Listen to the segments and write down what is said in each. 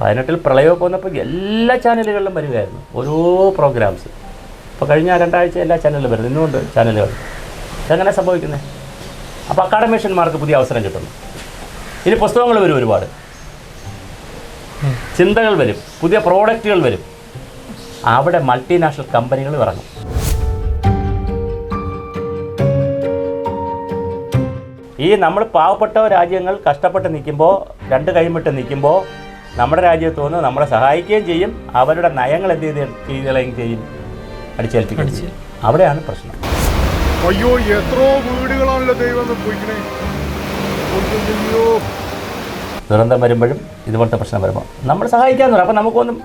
പതിനെട്ടിൽ പ്രളയമൊക്കെ വന്നപ്പോൾ എല്ലാ ചാനലുകളിലും വരികയായിരുന്നു. ഓരോ പ്രോഗ്രാംസ് ഇപ്പോൾ കഴിഞ്ഞ രണ്ടാഴ്ച എല്ലാ ചാനലിലും വരുന്നു. ഇന്നുകൊണ്ട് ചാനലുകൾ. ഇതെങ്ങനെ സംഭവിക്കുന്നത് അപ്പോൾ അക്കാഡമിഷ്യന്മാർക്ക് പുതിയ അവസരം കിട്ടുന്നു. ഇനി പുസ്തകങ്ങൾ വരും ഒരുപാട്. ചിന്തകൾ വരും. പുതിയ പ്രോഡക്റ്റുകൾ വരും. അവിടെ മൾട്ടിനാഷണൽ കമ്പനികൾ ഇറങ്ങും. ഈ നമ്മൾ പാവപ്പെട്ട രാജ്യങ്ങൾ കഷ്ടപ്പെട്ട് നിൽക്കുമ്പോൾ രണ്ട് കൈമിട്ട് നിൽക്കുമ്പോൾ നമ്മുടെ രാജ്യത്ത് വന്ന് നമ്മളെ സഹായിക്കുകയും ചെയ്യും. അവരുടെ നയങ്ങൾ എന്ത് ചെയ്ത് ചെയ്യുകയും ചെയ്യും. അടിച്ചേൽപ്പിക്കുകയും ചെയ്യും. അവിടെയാണ് പ്രശ്നം. അയ്യോ എത്രയോ വീടുകളാണല്ലോ ദൈവം ദുരന്തം വരുമ്പോഴും ഇതുപോലത്തെ പ്രശ്നം വരുമ്പോൾ നമ്മൾ സഹായിക്കാന്ന് പറയും അപ്പോൾ നമുക്കൊന്നും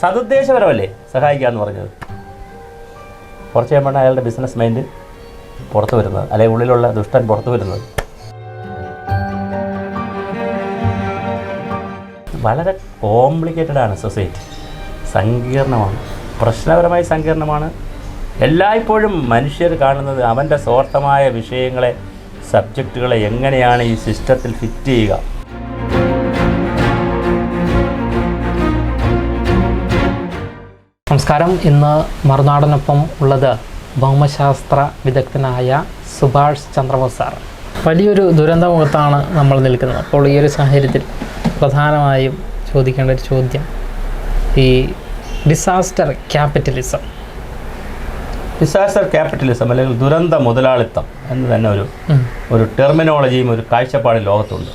സതുദ്ദേശപരമല്ലേ സഹായിക്കാന്ന് പറഞ്ഞത്? കുറച്ച് കഴിയുമ്പോഴാണ് അയാളുടെ ബിസിനസ് മൈൻഡ് പുറത്തു വരുന്നത്. അല്ലെങ്കിൽ ഉള്ളിലുള്ള ദുഷ്ടൻ പുറത്തു വരുന്നത്. വളരെ കോംപ്ലിക്കേറ്റഡ് ആണ് സൊസൈറ്റി സങ്കീർണമാണ്. പ്രശ്നപരമായി സങ്കീർണമാണ്. എല്ലായ്പ്പോഴും മനുഷ്യർ കാണുന്നത് അവന്റെ സ്വാർത്ഥമായ വിഷയങ്ങളെ സബ്ജക്റ്റുകളെ എങ്ങനെയാണ് ഈ സിസ്റ്റത്തിൽ ഫിറ്റ് ചെയ്യുക? നമസ്കാരം. ഇന്ന് മറുനാടനൊപ്പം ഉള്ളത് ഭൗമശാസ്ത്ര വിദഗ്ധനായ സുഭാഷ് ചന്ദ്രബോസ് സാർ. വലിയൊരു ദുരന്തമുഖത്താണ് നമ്മൾ നിൽക്കുന്നത്. അപ്പോൾ ഈ ഒരു സാഹചര്യത്തിൽ പ്രധാനമായും ചോദിക്കേണ്ട ഒരു ചോദ്യം. ഈ ഡിസാസ്റ്റർ ക്യാപിറ്റലിസം ഡിസാസ്റ്റർ ക്യാപിറ്റലിസം അല്ലെങ്കിൽ ദുരന്ത മുതലാളിത്തം എന്ന് തന്നെ ഒരു ഒരു ടെർമിനോളജിയും ഒരു കാഴ്ചപ്പാടും ലോകത്തുണ്ട്.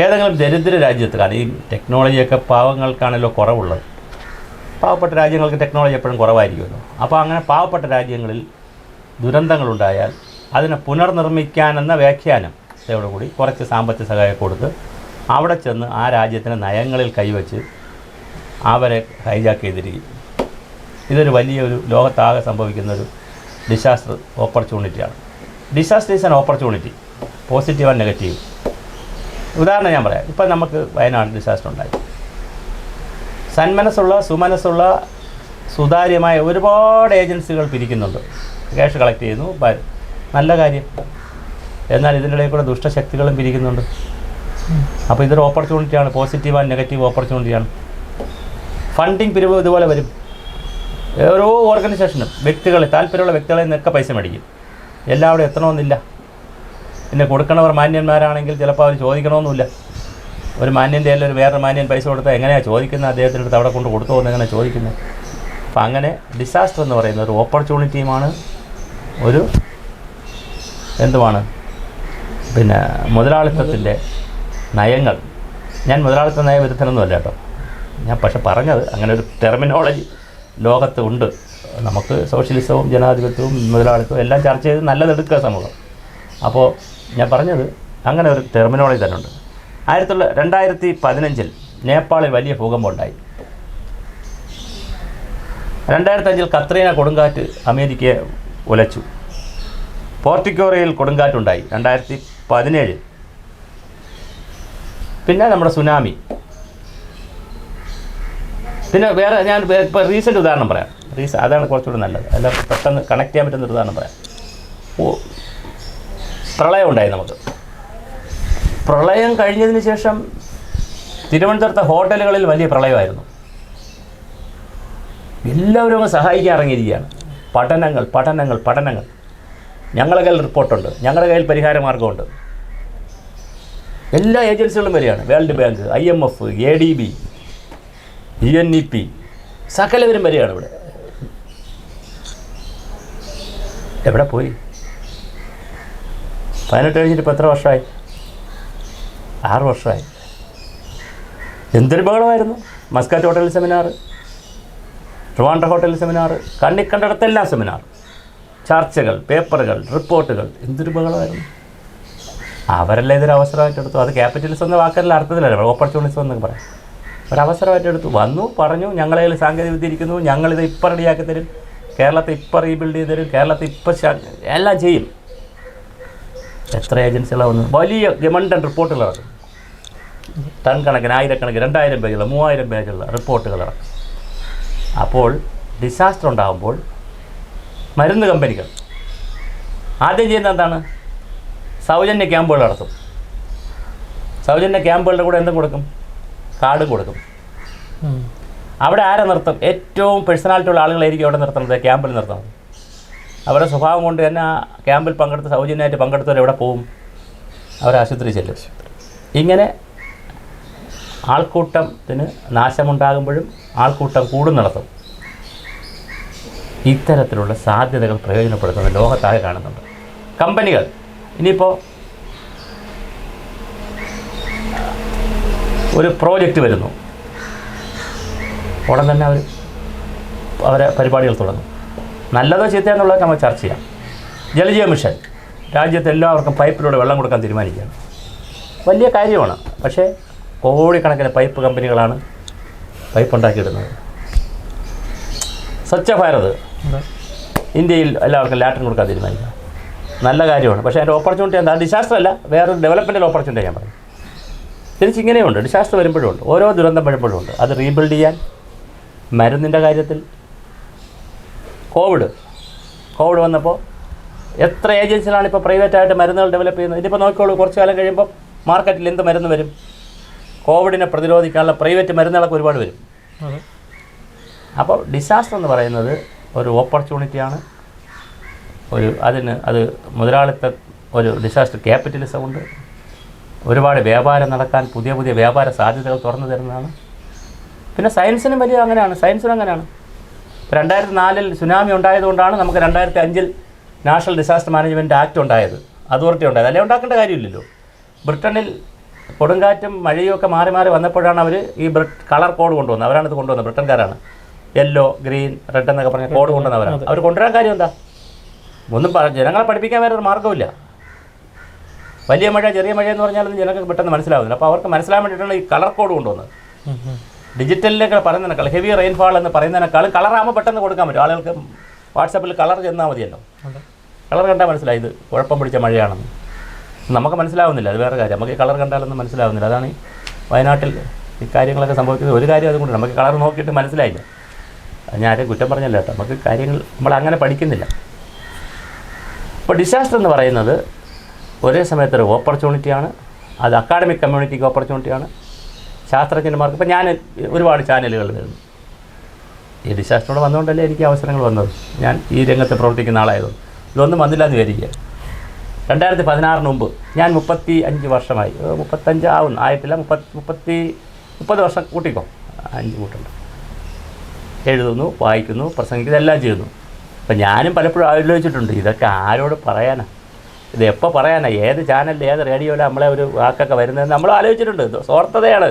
ഏതെങ്കിലും ദരിദ്ര രാജ്യത്ത് കാരണം ഈ ടെക്നോളജിയൊക്കെ പാവങ്ങൾക്കാണല്ലോ കുറവുള്ളത്. പാവപ്പെട്ട രാജ്യങ്ങൾക്ക് ടെക്നോളജി എപ്പോഴും കുറവായിരിക്കുമല്ലോ. അപ്പോൾ അങ്ങനെ പാവപ്പെട്ട രാജ്യങ്ങളിൽ ദുരന്തങ്ങളുണ്ടായാൽ അതിനെ പുനർനിർമ്മിക്കാനെന്ന വ്യാഖ്യാനം കൂടി കുറച്ച് സാമ്പത്തിക സഹായം കൊടുത്ത് അവിടെ ചെന്ന് ആ രാജ്യത്തിന്റെ നയങ്ങളിൽ കൈവച്ച് അവരെ ഹൈജാക്ക് ചെയ്തിരിക്കും. ഇതൊരു വലിയൊരു ലോകത്താകെ സംഭവിക്കുന്നൊരു disaster ഓപ്പർച്യൂണിറ്റിയാണ് disaster is an opportunity positive and negative ഉദാഹരണം ഞാൻ പറയാം. ഇപ്പം നമുക്ക് വയനാട് ഡിസാസ്റ്റർ ഉണ്ടായി. സന്മനസ്സുള്ള സുമനസ്സുള്ള സുതാര്യമായ ഒരുപാട് ഏജൻസികൾ പിരിക്കുന്നുണ്ട്. ക്യാഷ് കളക്ട് ചെയ്യുന്നു നല്ല കാര്യം. എന്നാൽ ഇതിന്റെ ഇടയിൽ കൂടെ ദുഷ്ടശക്തികളും പിരിക്കുന്നുണ്ട്. അപ്പോൾ ഇതൊരു ഓപ്പർച്യൂണിറ്റിയാണ് പോസിറ്റീവ് ആൻഡ് നെഗറ്റീവ് ഓപ്പർച്യൂണിറ്റിയാണ് ഫണ്ടിങ് പിരിവ് ഇതുപോലെ വരും. ഓരോ ഓർഗനൈസേഷനും വ്യക്തികളെ താല്പര്യമുള്ള വ്യക്തികളെ നിന്നൊക്കെ പൈസ മേടിക്കും. എല്ലാവരും എത്തണമെന്നില്ല. പിന്നെ കൊടുക്കണവർ മാന്യന്മാരാണെങ്കിൽ ചിലപ്പോൾ അവർ ചോദിക്കണമെന്നില്ല. ഒരു മാന്യന്റെ അല്ല ഒരു വേറൊരു മാന്യൻ പൈസ കൊടുത്താൽ എങ്ങനെയാണ് ചോദിക്കുന്നത്? അദ്ദേഹത്തിന്റെ അടുത്ത് അവിടെ കൊണ്ട് കൊടുത്തു പോകുന്നത് എങ്ങനെ ചോദിക്കുന്നത്? അപ്പം അങ്ങനെ ഡിസാസ്റ്റർ എന്ന് പറയുന്നത് ഒരു ഓപ്പർച്യൂണിറ്റിയുമാണ് ഒരു എന്തുമാണ് പിന്നെ മുതലാളിത്തത്തിന്റെ നയങ്ങൾ. ഞാൻ മുതലാളിത്ത നയ വിരുദ്ധനൊന്നുമല്ല കേട്ടോ. ഞാൻ പക്ഷെ പറഞ്ഞത് അങ്ങനെ ഒരു ടെർമിനോളജി ലോകത്ത് ഉണ്ട് നമുക്ക് സോഷ്യലിസവും ജനാധിപത്യവും മുതലാളിത്തവും എല്ലാം ചർച്ച ചെയ്ത് നല്ലതെടുക്കുക സമൂഹം. അപ്പോൾ ഞാൻ പറഞ്ഞത് അങ്ങനെ ഒരു ടെർമിനോളജി തന്നെ ഉണ്ട് ആയിരത്തി രണ്ടായിരത്തി പതിനഞ്ചിൽ നേപ്പാളിൽ വലിയ ഭൂകമ്പം ഉണ്ടായി. രണ്ടായിരത്തി അഞ്ചിൽ കത്രീന കൊടുങ്കാറ്റ് അമേരിക്കയെ ഉലച്ചു. പോർട്ടിക്കോറിയയിൽ കൊടുങ്കാറ്റുണ്ടായി. രണ്ടായിരത്തി പതിനേഴ് പിന്നെ നമ്മുടെ സുനാമി. പിന്നെ വേറെ ഞാൻ ഇപ്പോൾ റീസെന്റ് ഉദാഹരണം പറയാം. റീസ അതാണ് കുറച്ചുകൂടി നല്ലത്. അല്ല പെട്ടെന്ന് കണക്ട് ചെയ്യാൻ പറ്റുന്ന ഒരു ഉദാഹരണം പറയാം. ഓ പ്രളയം ഉണ്ടായി നമുക്ക്. പ്രളയം കഴിഞ്ഞതിന് ശേഷം തിരുവനന്തപുരത്തെ ഹോട്ടലുകളിൽ വലിയ പ്രളയമായിരുന്നു. എല്ലാവരും അങ്ങ് സഹായിക്കാൻ ഇറങ്ങിയിരിക്കുകയാണ്. പഠനങ്ങൾ പഠനങ്ങൾ പഠനങ്ങൾ. ഞങ്ങളുടെ കയ്യിൽ റിപ്പോർട്ടുണ്ട്. ഞങ്ങളുടെ കയ്യിൽ പരിഹാര മാർഗമുണ്ട് എല്ലാ ഏജൻസികളും വരികയാണ് world bank I M F A D B E N E P സകലവരും വരികയാണ് ഇവിടെ. എവിടെ പോയി? പതിനെട്ട് കഴിഞ്ഞിട്ട് ഇപ്പോൾ എത്ര വർഷമായി? ആറ് വർഷമായി. എന്തൊരു ബഹളമായിരുന്നു? Mascot hotel seminar Trivandrum hotel seminar കണ്ണി കണ്ടിടത്തെല്ലാം സെമിനാർ ചർച്ചകൾ പേപ്പറുകൾ റിപ്പോർട്ടുകൾ. എന്തൊരു ബഹളമായിരുന്നു? അവരെല്ലാം ഇതൊരു അവസരമായിട്ട് എടുത്തു. അത് ക്യാപിറ്റലിസം എന്ന വാക്കല്ല അർത്ഥത്തിലല്ല. ഓപ്പർച്യൂണിസം എന്നൊക്കെ പറയാം. ഒരവസരമായിട്ട് എടുത്തു. വന്നു പറഞ്ഞു ഞങ്ങളെ സാങ്കേതിക വിദ്യ ഇരിക്കുന്നു ഞങ്ങളിത് ഇപ്പം റെഡിയാക്കി തരും കേരളത്തെ ഇപ്പം റീബിൽഡ് ചെയ്ത് തരും കേരളത്തെ ഇപ്പം എല്ലാം ചെയ്യും. എത്ര ഏജൻസികളാണ് വലിയ ഗമണ്ടൻ റിപ്പോർട്ടുകളാണ് ടൺ കണക്കിന് ആയിരക്കണക്കിന് രണ്ടായിരം പേജുള്ള മൂവായിരം പേജുള്ള റിപ്പോർട്ടുകൾ ഇറക്കും അപ്പോൾ ഡിസാസ്റ്റർ ഉണ്ടാകുമ്പോൾ മരുന്ന് കമ്പനികൾ. ആദ്യം ചെയ്യുന്നത് എന്താണ്? സൗജന്യ ക്യാമ്പുകൾ നടത്തും. സൗജന്യ ക്യാമ്പുകളുടെ കൂടെ എന്തും കൊടുക്കും? കാർഡ് കൊടുക്കും. അവിടെ ആരെ നിർത്തും? ഏറ്റവും പേഴ്സണാലിറ്റി ഉള്ള ആളുകളായിരിക്കും അവിടെ നിർത്തുന്നത്. ക്യാമ്പിൽ നിർത്തുന്നത് അവരുടെ സ്വഭാവം കൊണ്ട് തന്നെ ആ ക്യാമ്പിൽ പങ്കെടുത്ത് സൗജന്യമായിട്ട് പങ്കെടുത്തവർ എവിടെ പോവും? അവർ ആശുപത്രി ചെല്ലും. ഇങ്ങനെ ആൾക്കൂട്ടത്തിന് നാശമുണ്ടാകുമ്പോഴും ആൾക്കൂട്ടം കൂടും നടത്തും. ഇത്തരത്തിലുള്ള സാധ്യതകൾ പ്രയോജനപ്പെടുത്തുന്ന ലോകത്താകെ കാണുന്നുണ്ട്. കമ്പനികൾ. ഇനിയിപ്പോൾ ഒരു പ്രോജക്റ്റ് വരുന്നു. ഉടൻ തന്നെ അവർ അവരെ പരിപാടികൾ തുടങ്ങും. നല്ലതോ ചീത്തയെന്നുള്ളത് നമ്മൾ ചർച്ച ചെയ്യാം. ജലജീവ മിഷൻ. രാജ്യത്തെ എല്ലാവർക്കും പൈപ്പിലൂടെ വെള്ളം കൊടുക്കാൻ തീരുമാനിക്കുകയാണ്. വലിയ കാര്യമാണ്. പക്ഷേ കോടിക്കണക്കിന് പൈപ്പ് കമ്പനികളാണ് പൈപ്പ് ഉണ്ടാക്കിയിടുന്നത് സ്വച്ഛ ഭാരത്. ഇന്ത്യയിൽ എല്ലാവർക്കും ലാറ്റിൻ കൊടുക്കാൻ തീരുമാനിക്കുക നല്ല കാര്യമാണ്. പക്ഷേ അതിന്റെ ഓപ്പർച്യൂണിറ്റി എന്താ? ഡിസാസ്റ്റർ അല്ല വേറൊരു ഡെവലപ്മെന്റൽ ഓപ്പർച്യൂണിറ്റി ഞാൻ പറയും. തിരിച്ചിങ്ങനെയുണ്ട് ഡിസാസ്റ്റർ വരുമ്പോഴും ഉണ്ട്. ഓരോ ദുരന്തം വരുമ്പോഴും ഉണ്ട്. അത് റീബിൽഡ് ചെയ്യാൻ മരുന്നിന്റെ കാര്യത്തിൽ കോവിഡ് കോവിഡ് വന്നപ്പോൾ എത്ര ഏജൻസികളാണ് ഇപ്പോൾ പ്രൈവറ്റായിട്ട് മരുന്നുകൾ ഡെവലപ്പ് ചെയ്യുന്നത്? ഇതിപ്പോൾ നോക്കിക്കോളൂ കുറച്ച് കാലം കഴിയുമ്പോൾ മാർക്കറ്റിൽ എന്ത് മരുന്ന് വരും? കോവിഡിനെ പ്രതിരോധിക്കാനുള്ള പ്രൈവറ്റ് മരുന്നുകളൊക്കെ ഒരുപാട് വരും. അപ്പോൾ ഡിസാസ്റ്റർ എന്ന് പറയുന്നത് ഒരു ഓപ്പർച്യൂണിറ്റിയാണ് ഒരു അതിന് അത് മുതലാളിത്ത ഒരു ഡിസാസ്റ്റർ ക്യാപിറ്റലിസം ഉണ്ട് ഒരുപാട് വ്യാപാരം നടക്കാൻ പുതിയ പുതിയ വ്യാപാര സാധ്യതകൾ തുറന്നു തരുന്നതാണ്. പിന്നെ സയൻസിനും വലിയ അങ്ങനെയാണ്. സയൻസിനും അങ്ങനെയാണ്. രണ്ടായിരത്തി നാലിൽ സുനാമി ഉണ്ടായതുകൊണ്ടാണ് നമുക്ക് രണ്ടായിരത്തി അഞ്ചിൽ നാഷണൽ ഡിസാസ്റ്റർ മാനേജ്മെന്റ് ആക്ട് ഉണ്ടായത്. അതോറിറ്റി ഉണ്ടായത്. അല്ലെ? ഉണ്ടാക്കേണ്ട കാര്യമില്ലല്ലോ. ബ്രിട്ടനിൽ കൊടുങ്കാറ്റും മഴയും ഒക്കെ മാറി മാറി വന്നപ്പോഴാണ് അവർ ഈ കളർ കോഡ് കൊണ്ടുവന്നത്. അവരാണ് ഇത് കൊണ്ടുവന്നത്. ബ്രിട്ടൻകാരാണ്. യെല്ലോ ഗ്രീൻ റെഡ് എന്നൊക്കെ പറഞ്ഞ കോഡ് കൊണ്ടുവന്നവരാണ്. അവർ കൊണ്ടുവരാൻ കാര്യം എന്താ? ഒന്നും പറ- ജനങ്ങളെ പഠിപ്പിക്കാൻ വേറെ ഒരു മാർഗമില്ല വലിയ മഴ ചെറിയ മഴ എന്ന് പറഞ്ഞാലൊന്നും ജനങ്ങൾക്ക് പെട്ടെന്ന് മനസ്സിലാവുന്നില്ല അപ്പോൾ അവർക്ക് മനസ്സിലാൻ വേണ്ടിയിട്ടാണ് ഈ കളർ കോഡ് കൊണ്ടുവന്നത് ഉം. ഡിജിറ്റലിലേക്ക് പറയുന്നതിനേക്കാൾ ഹെവി റെയിൻഫാൾ എന്ന് പറയുന്നതിനേക്കാളും കളറാകുമ്പോൾ പെട്ടെന്ന് കൊടുക്കാൻ പറ്റും. ആളുകൾക്ക് വാട്സാപ്പിൽ കളർ ചെന്നാൽ മതിയല്ലോ. കളർ കണ്ടാൽ മനസ്സിലായി ഇത് കുഴപ്പം പിടിച്ച മഴയാണെന്ന്. നമുക്ക് മനസ്സിലാവുന്നില്ല അത് വേറെ കാര്യം. നമുക്ക് ഈ കളർ കണ്ടാലൊന്നും മനസ്സിലാവുന്നില്ല. അതാണ് ഈ വയനാട്ടിൽ ഈ കാര്യങ്ങളൊക്കെ സംഭവിക്കുന്നത്. ഒരു കാര്യം അതുകൊണ്ട് നമുക്ക് കളർ നോക്കിയിട്ട് മനസ്സിലായില്ല. ഞാൻ ആരെയും കുറ്റം പറഞ്ഞല്ല കേട്ടോ. നമുക്ക് കാര്യങ്ങൾ നമ്മൾ അങ്ങനെ പഠിക്കുന്നില്ല. അപ്പോൾ ഡിസാസ്റ്റർ എന്ന് പറയുന്നത് ഒരേ സമയത്ത് ഒരു ഓപ്പർച്യൂണിറ്റിയാണ് അത് അക്കാഡമിക് കമ്മ്യൂണിറ്റിക്ക് ഓപ്പർച്യൂണിറ്റിയാണ് ശാസ്ത്രജ്ഞന്മാർക്ക് ഇപ്പോൾ ഞാൻ ഒരുപാട് ചാനലുകൾ വരുന്നു ഈ ഡിസാസ്റ്ററോട് വന്നുകൊണ്ടല്ലേ എനിക്ക് അവസരങ്ങൾ വന്നത്? ഞാൻ ഈ രംഗത്ത് പ്രവർത്തിക്കുന്ന ആളായതുകൊണ്ട്. ഇതൊന്നും വന്നില്ല എന്ന് വിചാരിക്കുക. രണ്ടായിരത്തി പതിനാറിന് മുമ്പ് ഞാൻ മുപ്പത്തി അഞ്ച് വർഷമായി മുപ്പത്തഞ്ച് ആവുന്നു. ആയിട്ടില്ല മുപ്പത്തി മുപ്പത്തി മുപ്പത് വർഷം കൂട്ടിക്കോ. അഞ്ച് കൂട്ടുണ്ട് എഴുതുന്നു വായിക്കുന്നു പ്രസംഗിക്കുന്നു എല്ലാം ചെയ്യുന്നു. അപ്പം ഞാനും പലപ്പോഴും ആലോചിച്ചിട്ടുണ്ട് ഇതൊക്കെ ആരോട് പറയാനാ? ഇത് എപ്പോൾ പറയാനാ? ഏത് ചാനലിൽ ഏത് റേഡിയോയിലും നമ്മളെ ഒരു വാക്കൊക്കെ വരുന്നത് നമ്മൾ ആലോചിച്ചിട്ടുണ്ട്. സ്വാർത്ഥതയാണ്.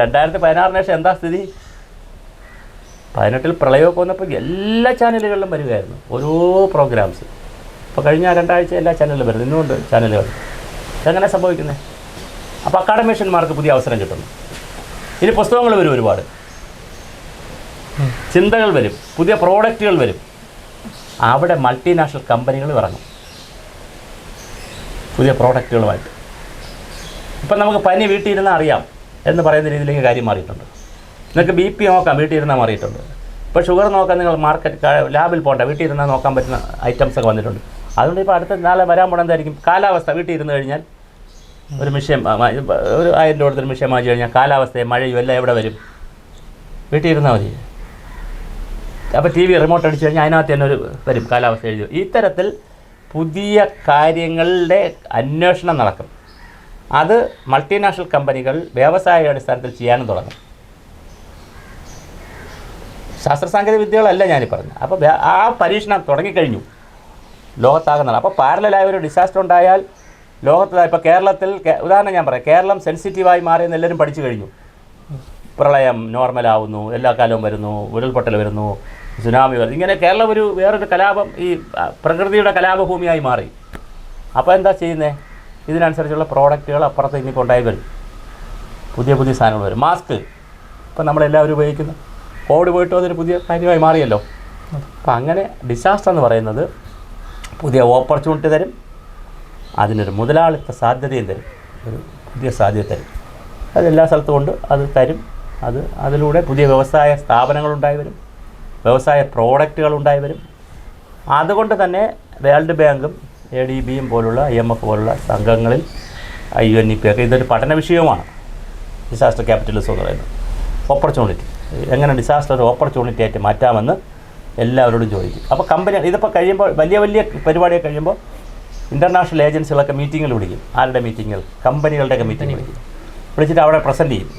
രണ്ടായിരത്തി പതിനാറിന് ശേഷം എന്താ സ്ഥിതി? പതിനെട്ടിൽ പ്രളയമൊക്കെ വന്നപ്പോൾ എല്ലാ ചാനലുകളിലും വരികയായിരുന്നു ഓരോ പ്രോഗ്രാംസ്. ഇപ്പോൾ കഴിഞ്ഞ രണ്ടാഴ്ച എല്ലാ ചാനലിലും വരുന്നു. ഇന്നുമുണ്ട് ചാനലുകൾ. ഇതെങ്ങനെ സംഭവിക്കുന്നത് അപ്പോൾ അക്കാഡമിഷ്യന്മാർക്ക് പുതിയ അവസരം കിട്ടുന്നു. ഇനി പുസ്തകങ്ങൾ വരും ഒരുപാട്. ചിന്തകൾ വരും പുതിയ പ്രോഡക്റ്റുകൾ വരും. അവിടെ മൾട്ടിനാഷണൽ കമ്പനികൾ ഇറങ്ങും. പുതിയ പ്രോഡക്റ്റുകളുമായിട്ട്. ഇപ്പം നമുക്ക് പനി വീട്ടിൽ ഇരുന്നാൽ അറിയാം എന്ന് പറയുന്ന രീതിയിലേക്ക് കാര്യം മാറിയിട്ടുണ്ട്. നിങ്ങൾക്ക് ബി പി നോക്കാം വീട്ടിൽ ഇരുന്നാൽ മാറിയിട്ടുണ്ട്. ഇപ്പോൾ ഷുഗർ നോക്കാൻ നിങ്ങൾ മാർക്കറ്റ് ലാബിൽ പോകണ്ട വീട്ടിൽ ഇരുന്നാൽ നോക്കാൻ പറ്റുന്ന ഐറ്റംസ് ഒക്കെ വന്നിട്ടുണ്ട്. അതുകൊണ്ട് ഇപ്പോൾ അടുത്ത നാളെ വരാൻ പോകണം എന്തായിരിക്കും? കാലാവസ്ഥ വീട്ടിൽ ഇരുന്ന് കഴിഞ്ഞാൽ ഒരു ഇപ്പ ഒരു ആയിരം രൂപ കൊടുത്തൊരു മിഷ്യം വാങ്ങിച്ചു കഴിഞ്ഞാൽ കാലാവസ്ഥയും മഴയും എല്ലാം എവിടെ വരും? വീട്ടിൽ ഇരുന്നാൽ മതി. അപ്പോൾ ടി വി റിമോട്ട് അടിച്ചു കഴിഞ്ഞാൽ അതിനകത്ത് തന്നെ ഒരു വരും കാലാവസ്ഥ എഴുതി. ഇത്തരത്തിൽ പുതിയ കാര്യങ്ങളുടെ അന്വേഷണം നടക്കും. അത് മൾട്ടിനാഷണൽ കമ്പനികൾ വ്യവസായ അടിസ്ഥാനത്തിൽ ചെയ്യാനും തുടങ്ങും. ശാസ്ത്ര സാങ്കേതിക വിദ്യകളല്ല ഞാനീ പറഞ്ഞത്. അപ്പോൾ ആ പരീക്ഷണം തുടങ്ങിക്കഴിഞ്ഞു. ലോകത്താകുന്നത് അപ്പോൾ പാരലായ ഒരു ഡിസാസ്റ്റർ ഉണ്ടായാൽ ലോകത്ത് ഇപ്പോൾ കേരളത്തിൽ ഉദാഹരണം ഞാൻ പറയാം. കേരളം സെൻസിറ്റീവായി മാറിയെന്ന് എല്ലാവരും പഠിച്ചു കഴിഞ്ഞു. പ്രളയം നോർമലാവുന്നു എല്ലാ കാലവും വരുന്നു ഉരുൾപൊട്ടൽ വരുന്നു സുനാമി വരുന്നത് ഇങ്ങനെ കേരളം ഒരു വേറൊരു കലാപം ഈ പ്രകൃതിയുടെ കലാപഭൂമിയായി മാറി. അപ്പോൾ എന്താ ചെയ്യുന്നത് ഇതിനനുസരിച്ചുള്ള പ്രോഡക്റ്റുകൾ അപ്പുറത്ത് ഇനി കൊണ്ടായി വരും. പുതിയ പുതിയ സാധനങ്ങൾ വരും. മാസ്ക്. ഇപ്പം നമ്മളെല്ലാവരും ഉപയോഗിക്കുന്നു കോവിഡ് പോയിട്ട് അതൊരു പുതിയ കാര്യമായി മാറിയല്ലോ. അപ്പം അങ്ങനെ ഡിസാസ്റ്റർ എന്ന് പറയുന്നത് പുതിയ ഓപ്പർച്യൂണിറ്റി തരും. അതിനൊരു മുതലാളിത്ത സാധ്യതയും തരും. ഒരു പുതിയ സാധ്യത തരും. അതെല്ലാ സ്ഥലത്തും ഉണ്ട്. അത് തരും. അത് അതിലൂടെ പുതിയ വ്യവസായ സ്ഥാപനങ്ങളുണ്ടായി വരും. വ്യവസായ പ്രോഡക്റ്റുകൾ ഉണ്ടായി വരും അതുകൊണ്ട് തന്നെ വേൾഡ് ബാങ്കും എ ഡി ബിയും പോലുള്ള ഐ എം എഫ് പോലുള്ള സംഘങ്ങളിൽ I U N E P ഒക്കെ ഇതൊരു പഠന വിഷയവുമാണ് ഡിസാസ്റ്റർ ക്യാപിറ്റലിസം എന്ന് പറയുന്നത്. ഓപ്പർച്യൂണിറ്റി എങ്ങനെ ഡിസാസ്റ്റർ ഒരു ഓപ്പർച്യൂണിറ്റി ആയിട്ട് മാറ്റാമെന്ന് എല്ലാവരോടും ചോദിക്കും. അപ്പോൾ കമ്പനി ഇതിപ്പോൾ കഴിയുമ്പോൾ വലിയ വലിയ പരിപാടിയൊക്കെ കഴിയുമ്പോൾ ഇന്റർനാഷണൽ ഏജൻസികളൊക്കെ മീറ്റിങ്ങിൽ വിളിക്കും. ആരുടെ മീറ്റിങ്ങിൽ കമ്പനികളുടെയൊക്കെ മീറ്റിംഗ് വിളിക്കും. വിളിച്ചിട്ട് അവിടെ പ്രസന്റ് ചെയ്യും.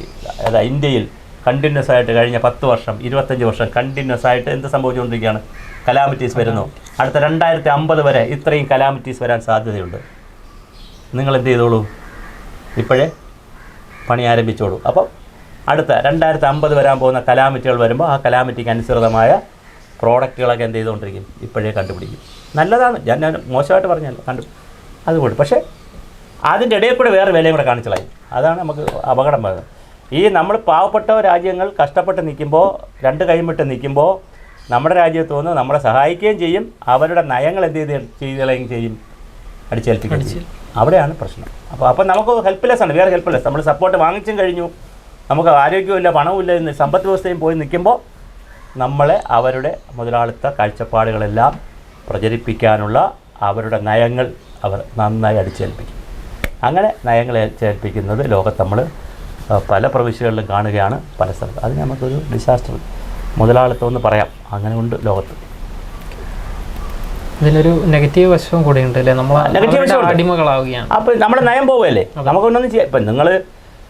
അതായത് ഇന്ത്യയിൽ കണ്ടിന്യൂസ് ആയിട്ട് കഴിഞ്ഞ പത്ത് വർഷം ഇരുപത്തഞ്ച് വർഷം കണ്ടിന്യൂസ് ആയിട്ട് എന്ത് സംഭവിച്ചുകൊണ്ടിരിക്കുകയാണ്? കലാമിറ്റീസ് വരുന്നു. അടുത്ത രണ്ടായിരത്തി അമ്പത് വരെ ഇത്രയും കലാമിറ്റീസ് വരാൻ സാധ്യതയുണ്ട്. നിങ്ങൾ എന്ത് ചെയ്തോളൂ? ഇപ്പോഴേ പണി ആരംഭിച്ചോളൂ. അപ്പോൾ അടുത്ത രണ്ടായിരത്തി അമ്പത് വരാൻ പോകുന്ന കലാമിറ്റികൾ വരുമ്പോൾ ആ കലാമിറ്റിക്ക് അനുസൃതമായ പ്രോഡക്റ്റുകളൊക്കെ എന്ത് ചെയ്തുകൊണ്ടിരിക്കും? ഇപ്പോഴേ കണ്ടുപിടിക്കും. നല്ലതാണ്. ഞാൻ ഞാൻ മോശമായിട്ട് പറഞ്ഞല്ല കണ്ടു അതുകൊണ്ട്. പക്ഷേ അതിന്റെ ഇടയിൽ കൂടെ വേറെ വിലയും കൂടെ കാണിച്ചളായി അതാണ് നമുക്ക് അപകടം വരുന്നത്. ഈ നമ്മൾ പാവപ്പെട്ട രാജ്യങ്ങൾ കഷ്ടപ്പെട്ട് നിൽക്കുമ്പോൾ രണ്ട് കൈമിട്ട് നിൽക്കുമ്പോൾ നമ്മുടെ രാജ്യത്ത് വന്ന് നമ്മളെ സഹായിക്കുകയും ചെയ്യും. അവരുടെ നയങ്ങൾ എന്ത് ചെയ്ത് ചെയ്തുകളയും ചെയ്യും. അടിച്ചേൽപ്പിക്കുകയും ചെയ്യും. അവിടെയാണ് പ്രശ്നം. അപ്പോൾ അപ്പം നമുക്ക് ഹെൽപ്ലെസ് ആണ്. വേറെ ഹെൽപ്ലെസ് നമ്മൾ സപ്പോർട്ട് വാങ്ങിച്ചും കഴിഞ്ഞു. നമുക്ക് ആരോഗ്യമില്ല പണവുമില്ല എന്ന് സമ്പദ് വ്യവസ്ഥയും പോയി നിൽക്കുമ്പോൾ നമ്മളെ അവരുടെ മുതലാളിത്ത കാഴ്ചപ്പാടുകളെല്ലാം പ്രചരിപ്പിക്കാനുള്ള അവരുടെ നയങ്ങൾ അവർ നന്നായി അടിച്ചേൽപ്പിക്കും. അങ്ങനെ നയങ്ങൾ ചേൽപ്പിക്കുന്നത് ലോകത്ത് നമ്മൾ പല പ്രവിശ്യകളിലും കാണുകയാണ് പല സ്ഥലത്ത്. അത് നമുക്കൊരു ഡിസാസ്റ്റർ മുതലാളിത്തം എന്ന് പറയാം. അങ്ങനെ ഉണ്ട് ലോകത്ത്. ഇതിനൊരു നെഗറ്റീവ് വശവും കൂടി ഉണ്ട് അല്ലേ നമ്മൾ നെഗറ്റീവ്. അടിമകളാവുകയാണ്. അപ്പോൾ നമ്മുടെ നയം പോവുകയല്ലേ? നമുക്കൊന്നും ചെയ്യാം. ഇപ്പം നിങ്ങൾ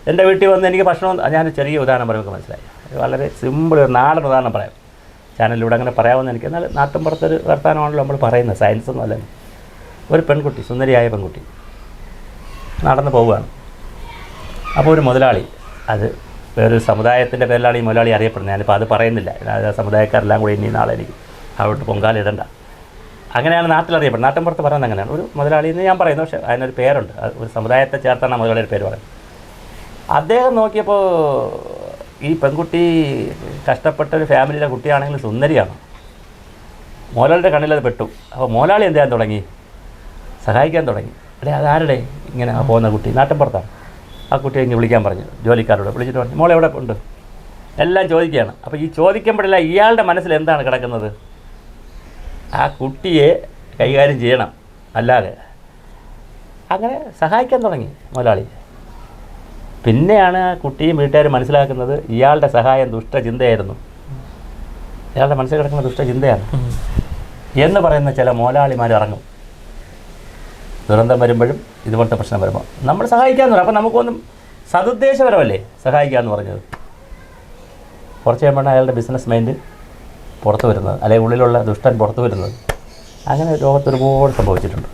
എന്റെ വീട്ടിൽ വന്ന് എനിക്ക് ഭക്ഷണം ഞാൻ ചെറിയ ഉദാഹരണം പറയുമ്പോൾ മനസ്സിലായി. വളരെ സിമ്പിൾ ഒരു നാടൻ ഉദാഹരണം പറയാം. ചാനലിലൂടെ അങ്ങനെ പറയാമെന്ന് എനിക്ക് എന്നാൽ നാട്ടിൻപുറത്തൊരു വർത്തമാനമാണല്ലോ നമ്മൾ പറയുന്നത്. സയൻസ് ഒന്നും അല്ലെങ്കിൽ ഒരു പെൺകുട്ടി സുന്ദരിയായ പെൺകുട്ടി നടന്ന് പോവുകയാണ്. അപ്പോൾ ഒരു മുതലാളി അത് വേറൊരു സമുദായത്തിന്റെ പേരിലാണ് ഈ മുതലാളി അറിയപ്പെടുന്നത്. ഞാനിപ്പോൾ അത് പറയുന്നില്ല. അത് ആ സമുദായക്കാരെല്ലാം കൂടി ഇനി നാളെ എനിക്ക് അവിടുത്തെ പൊങ്കാലിടണ്ട അങ്ങനെയാണ് നാട്ടിൽ അറിയപ്പെടുന്നത്. നാട്ടിൻപുറത്ത് പറയുന്നത് അങ്ങനെയാണ്. ഒരു മുതലാളി എന്ന് ഞാൻ പറയുന്നു പക്ഷേ അതിനൊരു പേരുണ്ട്. അത് ഒരു സമുദായത്തെ ചേർത്താണ് മുതലാളിയുടെ പേര് പറയുന്നത്. അദ്ദേഹം നോക്കിയപ്പോൾ ഈ പെൺകുട്ടി കഷ്ടപ്പെട്ട ഒരു ഫാമിലിയിലെ കുട്ടിയാണെങ്കിൽ സുന്ദരിയാണ്. മോലാളിയുടെ കണ്ണിലത് പെട്ടു. അപ്പോൾ മോലാളി എന്ത് ചെയ്യാൻ തുടങ്ങി? സഹായിക്കാൻ തുടങ്ങി. അല്ലേ അതാരുടെ ഇങ്ങനെ പോകുന്ന കുട്ടി? നാട്ടിൻപുറത്താണ് ആ കുട്ടിയെ ഇങ്ങനെ വിളിക്കാൻ പറഞ്ഞു. ജോലിക്കാരോട് വിളിച്ചിട്ട് പറഞ്ഞു മോളെ എവിടെ ഉണ്ട്? എല്ലാം ചോദിക്കുകയാണ്. അപ്പോൾ ഈ ചോദിക്കുമ്പോഴല്ല ഇയാളുടെ മനസ്സിൽ എന്താണ് കിടക്കുന്നത്? ആ കുട്ടിയെ കൈകാര്യം ചെയ്യണം അല്ലാതെ. അങ്ങനെ സഹായിക്കാൻ തുടങ്ങി മുതലാളി. പിന്നെയാണ് ആ കുട്ടിയും വീട്ടുകാരും മനസ്സിലാക്കുന്നത് ഇയാളുടെ സഹായം ദുഷ്ടചിന്തയായിരുന്നു ഇയാളുടെ മനസ്സിൽ കിടക്കുന്ന ദുഷ്ടചിന്തയാണ് എന്ന് പറയുന്ന ചില മോലാളിമാർ ഇറങ്ങും. ദുരന്തം വരുമ്പോഴും ഇതുപോലത്തെ പ്രശ്നം വരുമ്പോൾ നമ്മൾ സഹായിക്കാമെന്ന് പറയും. അപ്പോൾ നമുക്കൊന്നും സതുദ്ദേശപരമല്ലേ സഹായിക്കാമെന്ന് പറഞ്ഞത്? കുറച്ച് കഴിയുമ്പോഴാണ് അയാളുടെ ബിസിനസ് മൈൻഡ് പുറത്തു വരുന്നത്. അല്ലെങ്കിൽ ഉള്ളിലുള്ള ദുഷ്ടൻ പുറത്തു വരുന്നത്. അങ്ങനെ ലോകത്ത് ഒരുപാട് സംഭവിച്ചിട്ടുണ്ട്.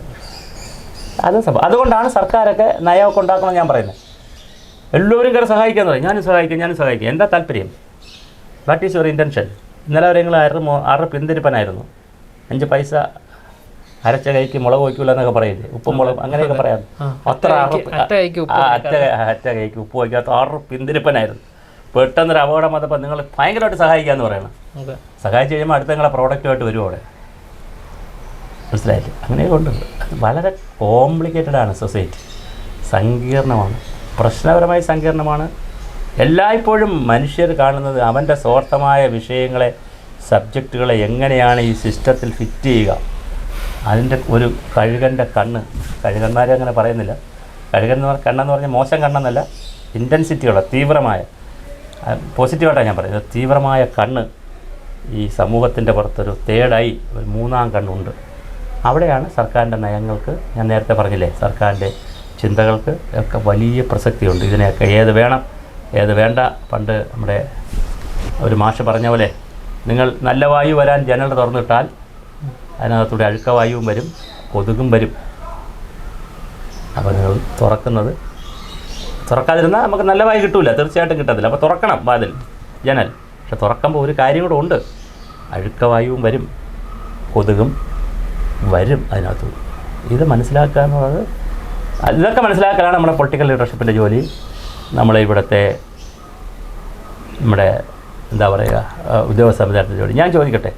അത് സംഭവം. അതുകൊണ്ടാണ് സർക്കാരൊക്കെ നയമൊക്കെ ഉണ്ടാക്കണം ഞാൻ പറയുന്നത്. എല്ലാവരും കയറി സഹായിക്കാന്ന് പറയും ഞാനും സഹായിക്കും ഞാനും സഹായിക്കും. എന്താ താല്പര്യം? വാട്ട് ഈസ് യുവർ ഇന്റൻഷൻ ഇന്നലെ വരെ നിങ്ങൾ മോ ആറ് പിന്തിരിപ്പനായിരുന്നു? അഞ്ച് പൈസ അരച്ച കൈക്ക് മുളക് വയ്ക്കൂല എന്നൊക്കെ പറയില്ലേ ഉപ്പും മുളക് അങ്ങനെയൊക്കെ പറയാം അത്ര അറ്റ കൈക്ക്- ഉപ്പ് വയ്ക്കാത്ത ആറ് പിന്തിരിപ്പനായിരുന്നു. പെട്ടെന്നൊരു അപകടം വന്നപ്പോൾ നിങ്ങൾ ഭയങ്കരമായിട്ട് സഹായിക്കാമെന്ന് പറയണം. സഹായിച്ചു കഴിയുമ്പോൾ അടുത്ത നിങ്ങളെ പ്രോഡക്റ്റുമായിട്ട് വരും അവിടെ. മനസ്സിലായില്ലേ? അങ്ങനെയൊക്കെ ഉണ്ട് അത് വളരെ കോംപ്ലിക്കേറ്റഡ് ആണ് സൊസൈറ്റി സങ്കീർണമാണ്. പ്രശ്നപരമായി സങ്കീർണമാണ്. എല്ലായ്പ്പോഴും മനുഷ്യർ കാണുന്നത് അവന്റെ സ്വാർത്ഥമായ വിഷയങ്ങളെ സബ്ജക്റ്റുകളെ എങ്ങനെയാണ് ഈ സിസ്റ്റത്തിൽ ഫിറ്റ് ചെയ്യുക? അതിന്റെ ഒരു കഴുകന്റെ കണ്ണ്. കഴുകന്മാരെ അങ്ങനെ പറയുന്നില്ല. കഴുകൻ എന്ന് പറഞ്ഞ കണ്ണെന്ന് പറഞ്ഞാൽ മോശം കണ്ണെന്നല്ല ഇന്റൻസിറ്റിയുള്ള തീവ്രമായ പോസിറ്റീവായിട്ടാണ് ഞാൻ പറയുന്നത്. തീവ്രമായ കണ്ണ് ഈ സമൂഹത്തിന്റെ പുറത്തൊരു തേടായി ഒരു മൂന്നാം കണ്ണുണ്ട്. അവിടെയാണ് സർക്കാരിന്റെ നയങ്ങൾക്ക് ഞാൻ നേരത്തെ പറഞ്ഞില്ലേ സർക്കാരിന്റെ ചിന്തകൾക്ക് ഒക്കെ വലിയ പ്രസക്തിയുണ്ട്. ഇതിനെയൊക്കെ ഏത് വേണം ഏത് വേണ്ട? പണ്ട് നമ്മുടെ ഒരു മാഷ് പറഞ്ഞ പോലെ നിങ്ങൾ നല്ല വായു വരാൻ ജനൽ തുറന്നിട്ടാൽ അതിനകത്തൂടെ അഴുക്കവായുവും വരും കൊതുകും വരും. അപ്പോൾ നിങ്ങൾ തുറക്കുന്നത്. തുറക്കാതിരുന്നാൽ നമുക്ക് നല്ല വായു കിട്ടില്ല തീർച്ചയായിട്ടും കിട്ടത്തില്ല. അപ്പോൾ തുറക്കണം വാതിൽ ജനൽ. പക്ഷെ തുറക്കുമ്പോൾ ഒരു കാര്യം കൂടെ ഉണ്ട്. അഴുക്കവായുവും വരും കൊതുകും വരും അതിനകത്ത്. ഇത് മനസ്സിലാക്കുക എന്നുള്ളത് ഇതൊക്കെ മനസ്സിലാക്കലാണ് നമ്മുടെ പൊളിറ്റിക്കൽ ലീഡർഷിപ്പിന്റെ ജോലി. നമ്മളെ ഇവിടുത്തെ നമ്മുടെ എന്താ പറയുക ഉദ്യോഗസ്ഥ ജോലി. ഞാൻ ചോദിക്കട്ടെ?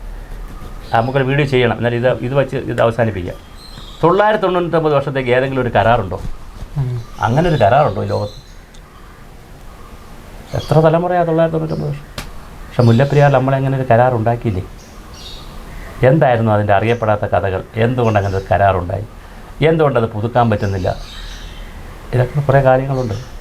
നമുക്കൊരു വീഡിയോ ചെയ്യണം. എന്നാൽ ഇത് ഇത് വെച്ച് ഇത് അവസാനിപ്പിക്കാം. തൊള്ളായിരത്തി തൊണ്ണൂറ്റൊമ്പത് വർഷത്തേക്ക് ഏതെങ്കിലും ഒരു കരാറുണ്ടോ? അങ്ങനെ ഒരു കരാറുണ്ടോ ഈ ലോകത്ത്? എത്ര തലമുറയാണ് തൊള്ളായിരത്തി തൊണ്ണൂറ്റൊമ്പത് വർഷം? പക്ഷെ മുല്ലപ്പെരിയാർ നമ്മളെങ്ങനെ ഒരു കരാറുണ്ടാക്കിയില്ലേ? എന്തായിരുന്നു അതിന്റെ അറിയപ്പെടാത്ത കഥകൾ? എന്തുകൊണ്ട് അങ്ങനെ ഒരു കരാറുണ്ടായി? എന്തുകൊണ്ടത് പുതുക്കാൻ പറ്റുന്നില്ല? ഇതൊക്കെ കുറേ കാര്യങ്ങളുണ്ട്.